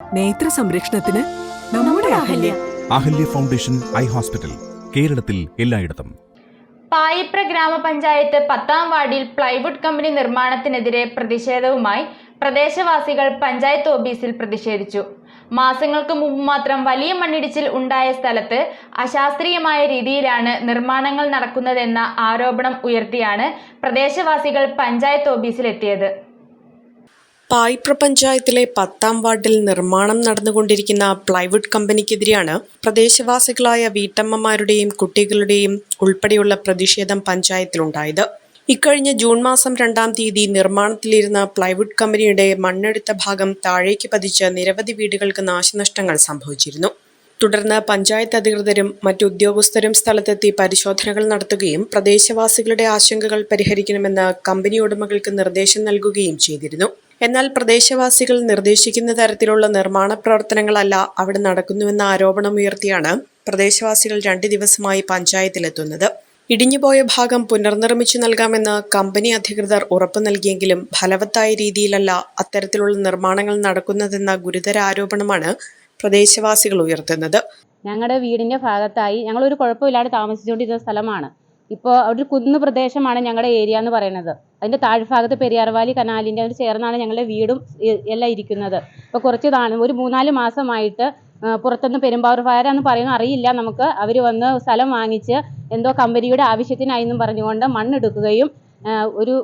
നേത്ര സംരക്ഷണത്തിന് നമ്മുടെ Ahalia. Ahalia foundation eye hospital കേരളത്തിൽ എല്ലായിടത്തും. പായിപ്ര ഗ്രാമപഞ്ചായത്ത് പത്താം വാർഡിൽ പ്ലൈവുഡ് കമ്പനി നിർമ്മാണത്തിനെതിരെ പ്രതിഷേധവുമായി പ്രദേശവാസികൾ പഞ്ചായത്ത് ഓഫീസിൽ പ്രതിഷേധിച്ചു. മാസങ്ങൾക്ക് മുമ്പ് മാത്രം വലിയ മണ്ണിടിച്ചിൽ ഉണ്ടായ സ്ഥലത്ത് അശാസ്ത്രീയമായ രീതിയിലാണ് നിർമ്മാണങ്ങൾ നടക്കുന്നതെന്ന ആരോപണം ഉയർത്തിയാണ് പ്രദേശവാസികൾ പഞ്ചായത്ത് ഓഫീസിലെത്തിയത്. പായിപ്ര പഞ്ചായത്തിലെ പത്താം വാർഡിൽ നിർമ്മാണം നടന്നുകൊണ്ടിരിക്കുന്ന പ്ലൈവുഡ് കമ്പനിക്കെതിരെയാണ് പ്രദേശവാസികളായ വീട്ടമ്മമാരുടെയും കുട്ടികളുടെയും ഉൾപ്പെടെയുള്ള പ്രതിഷേധം പഞ്ചായത്തിലുണ്ടായത്. ഇക്കഴിഞ്ഞ ജൂൺ മാസം രണ്ടാം തീയതി നിർമ്മാണത്തിലിരുന്ന പ്ലൈവുഡ് കമ്പനിയുടെ മണ്ണെടുത്ത ഭാഗം താഴേക്ക് പതിച്ച് നിരവധി വീടുകൾക്ക് നാശനഷ്ടങ്ങൾ സംഭവിച്ചിരുന്നു. തുടർന്ന് പഞ്ചായത്ത് അധികൃതരും മറ്റു ഉദ്യോഗസ്ഥരും സ്ഥലത്തെത്തി പരിശോധനകൾ നടത്തുകയും പ്രദേശവാസികളുടെ ആശങ്കകൾ പരിഹരിക്കണമെന്ന് കമ്പനി ഉടമകൾക്ക് നിർദ്ദേശം നൽകുകയും ചെയ്തിരുന്നു. എന്നാൽ പ്രദേശവാസികൾ നിർദ്ദേശിക്കുന്ന തരത്തിലുള്ള നിർമ്മാണ പ്രവർത്തനങ്ങളല്ല അവിടെ നടക്കുന്നുവെന്ന ആരോപണം ഉയർത്തിയാണ് പ്രദേശവാസികൾ രണ്ട് ദിവസമായി പഞ്ചായത്തിലെത്തുന്നത്. ഇടിഞ്ഞുപോയ ഭാഗം പുനർനിർമ്മിച്ചു നൽകാമെന്ന് കമ്പനി അധികൃതർ ഉറപ്പു നൽകിയെങ്കിലും ഫലവത്തായ രീതിയിലല്ല അത്തരത്തിലുള്ള നിർമ്മാണങ്ങൾ നടക്കുന്നതെന്ന ഗുരുതര ആരോപണമാണ് പ്രദേശവാസികൾ ഉയർത്തുന്നത്. ഞങ്ങളുടെ വീടിന്റെ ഭാഗത്തായി ഒരു കുഴപ്പമില്ലാതെ താമസിച്ചുകൊണ്ടിരുന്ന സ്ഥലമാണ്. ഇപ്പോൾ ഒരു കുന്ന് പ്രദേശമാണ് ഞങ്ങളുടെ ഏരിയ എന്ന് പറയുന്നത് അതിന്റെ താഴ്ഭാഗത്ത് പെരിയാർവാലി കനാലിന്റെ അതിന് ചേർന്നാണ് ഞങ്ങളുടെ വീടും എല്ലാം ഇരിക്കുന്നത്. ഇപ്പോൾ കുറച്ച് നാൾ ഒരു മൂന്നാൽ മാസമായിട്ട് പുറത്തുനിന്ന് പെരുമ്പാവൂർ എന്ന് പറയുന്ന അറിയില്ല നമുക്ക്. അവർ വന്ന് സ്ഥലം വാങ്ങിച്ച് എന്തോ കമ്പനിയുടെ ആവശ്യത്തിനായി എന്നും പറഞ്ഞുകൊണ്ട് മണ്ണെടുക്കുകയും ഒരു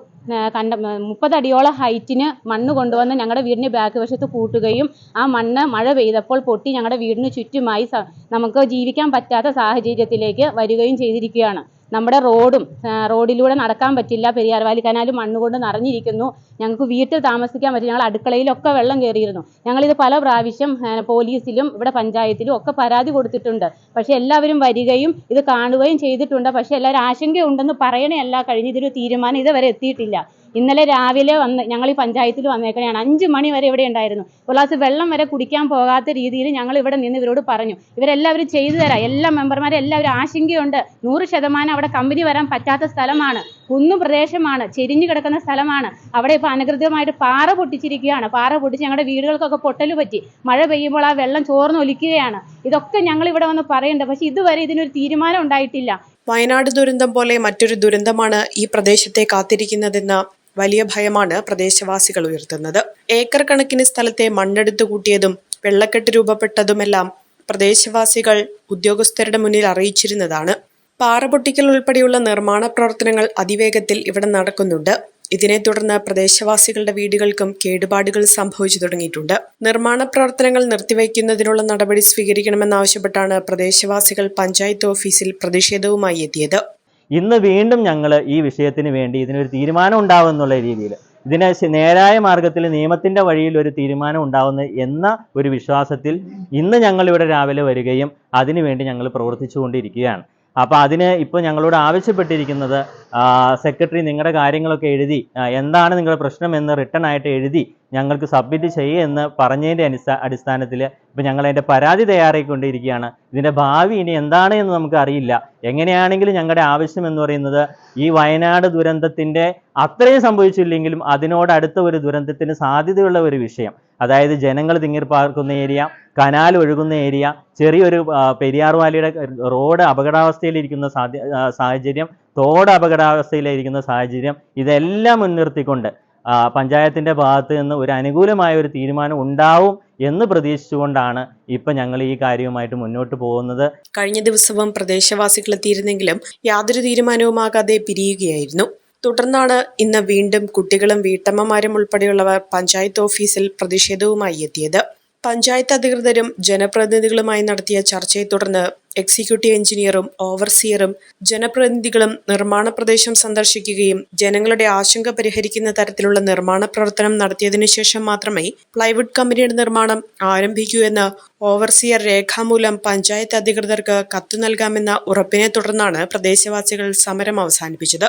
കണ്ട മുപ്പതടിയോളം ഹൈറ്റിന് മണ്ണ് കൊണ്ടുവന്ന് ഞങ്ങളുടെ വീടിന്റെ ബാക്ക് വശത്ത് കൂട്ടുകയും ആ മണ്ണ് മഴ പെയ്തപ്പോൾ പൊട്ടി ഞങ്ങളുടെ വീടിന് ചുറ്റുമായി നമുക്ക് ജീവിക്കാൻ പറ്റാത്ത സാഹചര്യത്തിലേക്ക് വരികയും ചെയ്തിരിക്കുകയാണ്. നമ്മുടെ റോഡും റോഡിലൂടെ നടക്കാൻ പറ്റില്ല. പെരിയാർവാലി കനാൽ മണ്ണ് കൊണ്ട് നിറഞ്ഞിരിക്കുന്നു. ഞങ്ങൾക്ക് വീട്ടിൽ താമസിക്കാൻ പറ്റില്ല. ഞങ്ങൾ അടുക്കളയിലൊക്കെ വെള്ളം കയറിയിരുന്നു. ഞങ്ങളിത് പല പ്രാവശ്യം പോലീസിലും ഇവിടെ പഞ്ചായത്തിലും ഒക്കെ പരാതി കൊടുത്തിട്ടുണ്ട്. പക്ഷേ എല്ലാവരും വരികയും ഇത് കാണുകയും ചെയ്തിട്ടുണ്ട്. പക്ഷേ എല്ലാവരും ആശങ്കയുണ്ടെന്ന് പറയണയല്ല കഴിഞ്ഞ. ഇതൊരു തീരുമാനം ഇതുവരെ എത്തിയിട്ടില്ല. ഇന്നലെ രാവിലെ വന്ന് ഞങ്ങൾ ഈ പഞ്ചായത്തിൽ വന്നേക്കണെയാണ്. അഞ്ച് മണി വരെ ഇവിടെ ഉണ്ടായിരുന്നു. ഒരു വെള്ളം വരെ കുടിക്കാൻ പോകാത്ത രീതിയിൽ ഞങ്ങൾ ഇവിടെ നിന്ന് ഇവരോട് പറഞ്ഞു. ഇവരെല്ലാവരും ചെയ്തു തരാം. എല്ലാ മെമ്പർമാരും എല്ലാവരും ആശങ്കയുണ്ട്. നൂറ് ശതമാനം അവിടെ കമ്പനി വരാൻ പറ്റാത്ത സ്ഥലമാണ്. കുന്നു പ്രദേശമാണ്. ചെരിഞ്ഞു കിടക്കുന്ന സ്ഥലമാണ്. അവിടെ ഇപ്പോൾ അനധികൃതമായിട്ട് പാറ പൊട്ടിച്ചിരിക്കുകയാണ്. പാറ പൊട്ടിച്ച് ഞങ്ങളുടെ വീടുകൾക്കൊക്കെ പൊട്ടൽ പറ്റി. മഴ പെയ്യുമ്പോൾ ആ വെള്ളം ചോർന്ന് ഒലിക്കുകയാണ്. ഇതൊക്കെ ഞങ്ങൾ ഇവിടെ വന്ന് പറയുന്നുണ്ട് പക്ഷെ ഇതുവരെ ഇതിനൊരു തീരുമാനം ഉണ്ടായിട്ടില്ല. വയനാട് ദുരന്തം പോലെ മറ്റൊരു ദുരന്തമാണ് ഈ പ്രദേശത്തെ കാത്തിരിക്കുന്നതെന്ന വലിയ ഭയമാണ് പ്രദേശവാസികൾ ഉയർത്തുന്നത്. ഏക്കർ കണക്കിന് സ്ഥലത്തെ മണ്ണെടുത്തു കൂട്ടിയതും വെള്ളക്കെട്ട് രൂപപ്പെട്ടതുമെല്ലാം പ്രദേശവാസികൾ ഉദ്യോഗസ്ഥരുടെ മുന്നിൽ അറിയിച്ചിരുന്നതാണ്. പാറ പൊട്ടിക്കൽ ഉൾപ്പെടെയുള്ള നിർമ്മാണ പ്രവർത്തനങ്ങൾ അതിവേഗത്തിൽ ഇവിടെ നടക്കുന്നുണ്ട്. ഇതിനെ തുടർന്ന് പ്രദേശവാസികളുടെ വീടുകൾക്കും കേടുപാടുകൾ സംഭവിച്ചു തുടങ്ങിയിട്ടുണ്ട്. നിർമ്മാണ പ്രവർത്തനങ്ങൾ നിർത്തിവയ്ക്കുന്നതിനുള്ള നടപടി സ്വീകരിക്കണമെന്നാവശ്യപ്പെട്ടാണ് പ്രദേശവാസികൾ പഞ്ചായത്ത് ഓഫീസിൽ പ്രതിഷേധവുമായി എത്തിയത്. ഇന്ന് വീണ്ടും ഞങ്ങൾ ഈ വിഷയത്തിന് വേണ്ടി ഇതിനൊരു തീരുമാനം ഉണ്ടാവും എന്നുള്ള രീതിയിൽ ഇതിനെ നേരായ മാർഗത്തിൽ നിയമത്തിന്റെ വഴിയിൽ ഒരു തീരുമാനം ഉണ്ടാവുന്ന എന്ന ഒരു വിശ്വാസത്തിൽ ഇന്ന് ഞങ്ങൾ ഇവിടെ രാവിലെ വരികയും അതിനുവേണ്ടി ഞങ്ങൾ പ്രവർത്തിച്ചുകൊണ്ടിരിക്കുകയാണ്. അപ്പോൾ അതിന് ഇപ്പോൾ ഞങ്ങളോട് ആവശ്യപ്പെട്ടിരിക്കുന്നത് സെക്രട്ടറി നിങ്ങളുടെ കാര്യങ്ങളൊക്കെ എഴുതി എന്താണ് നിങ്ങളുടെ പ്രശ്നം എന്ന് റിട്ടേൺ ആയിട്ട് എഴുതി ഞങ്ങൾക്ക് സബ്മിറ്റ് ചെയ്യുക എന്ന് പറഞ്ഞതിന്റെ അടിസ്ഥാ അടിസ്ഥാനത്തിൽ ഇപ്പം ഞങ്ങൾ അതിന്റെ പരാതി തയ്യാറായിക്കൊണ്ടിരിക്കുകയാണ്. ഇതിന്റെ ഭാവി ഇനി എന്താണ് എന്ന് നമുക്ക് അറിയില്ല. എങ്ങനെയാണെങ്കിലും ഞങ്ങളുടെ ആവശ്യം എന്ന് പറയുന്നത് ഈ വയനാട് ദുരന്തത്തിന്റെ അത്രയും സംഭവിച്ചില്ലെങ്കിലും അതിനോടടുത്ത ഒരു ദുരന്തത്തിന് സാധ്യതയുള്ള ഒരു വിഷയം. അതായത് ജനങ്ങൾ തിങ്ങിപ്പാർക്കുന്ന ഏരിയ കനാൽ ഒഴുകുന്ന ഏരിയ ചെറിയൊരു പെരിയാർ വാലിയുടെ റോഡ് അപകടാവസ്ഥയിലിരിക്കുന്ന സാധ്യ സാഹചര്യം തോട് അപകടാവസ്ഥയിലിരിക്കുന്ന സാഹചര്യം ഇതെല്ലാം മുൻനിർത്തിക്കൊണ്ട് പഞ്ചായത്തിന്റെ ഭാഗത്ത് നിന്ന് ഒരു അനുകൂലമായ ഒരു തീരുമാനം ഉണ്ടാവും എന്ന് പ്രതീക്ഷിച്ചുകൊണ്ടാണ് ഇപ്പൊ ഞങ്ങൾ ഈ കാര്യവുമായിട്ട് മുന്നോട്ട് പോകുന്നത്. കഴിഞ്ഞ ദിവസവും പ്രദേശവാസികൾ എത്തിയിരുന്നെങ്കിലും യാതൊരു തീരുമാനവുമാകാതെ പിരിയുകയായിരുന്നു. തുടർന്നാണ് ഇന്ന് വീണ്ടും കുട്ടികളും വീട്ടമ്മമാരും ഉൾപ്പെടെയുള്ളവർ പഞ്ചായത്ത് ഓഫീസിൽ പ്രതിഷേധവുമായി എത്തിയത്. പഞ്ചായത്ത് അധികൃതരും ജനപ്രതിനിധികളുമായി നടത്തിയ ചർച്ചയെ തുടർന്ന് എക്സിക്യൂട്ടീവ് എഞ്ചിനീയറും ഓവർസിയറും ജനപ്രതിനിധികളും നിർമ്മാണ പ്രദേശം സന്ദർശിക്കുകയും ജനങ്ങളുടെ ആശങ്ക പരിഹരിക്കുന്ന തരത്തിലുള്ള നിർമ്മാണ പ്രവർത്തനം നടത്തിയതിനു ശേഷം മാത്രമേ പ്ലൈവുഡ് കമ്പനിയുടെ നിർമ്മാണം ആരംഭിക്കൂ എന്ന് ഓവർസിയർ രേഖാമൂലം പഞ്ചായത്ത് അധികൃതർക്ക് കത്ത് നൽകാമെന്ന ഉറപ്പിനെ തുടർന്നാണ് പ്രദേശവാസികൾ സമരം അവസാനിപ്പിച്ചത്.